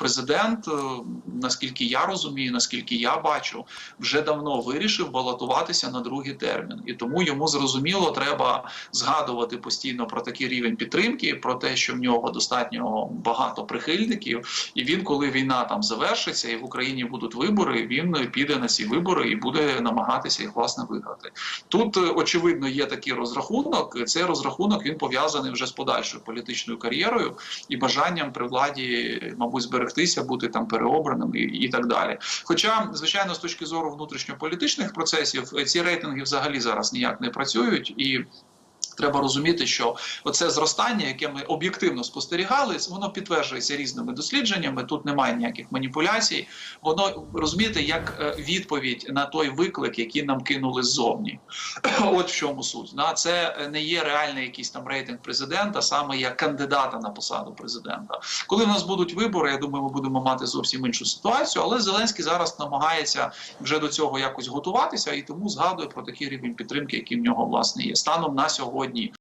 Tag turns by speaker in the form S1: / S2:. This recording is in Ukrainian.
S1: президент, е, наскільки я розумію, наскільки я бачу, вже давно вирішив балотуватися на другий термін, і тому йому зрозуміло треба згадувати постійно про такий рівень підтримки, про те, що в нього достатньо багато прихильників, і він, коли війна там завершиться, і в Україні будуть вибори, він піде на ці вибори і буде намагатися їх власне виграти. Тут е, очевидно є такий розрахунок. Цей розрахунок він пов'язаний вже з подальшою політичною кар'єрою і бажанням при владі, мабуть, зберегтися, бути там переобраним і, і так далі. Хоча, звичайно, з точки зору внутрішньополітичних процесів, е, ці рейтинги взагалі зараз ніяк не працюють і. Треба розуміти, що оце зростання, яке ми об'єктивно спостерігали, воно підтверджується різними дослідженнями. Тут немає ніяких маніпуляцій. Воно розумієте, як е, відповідь на той виклик, який нам кинули ззовні. От в чому суть. Да? Це е, не є реальний якийсь там рейтинг президента, саме як кандидата на посаду президента. Коли в нас будуть вибори, я думаю, ми будемо мати зовсім іншу ситуацію. Але Зеленський зараз намагається вже до цього якось готуватися і тому згадує про такий рівень підтримки, який в нього власне є станом на сьогодні.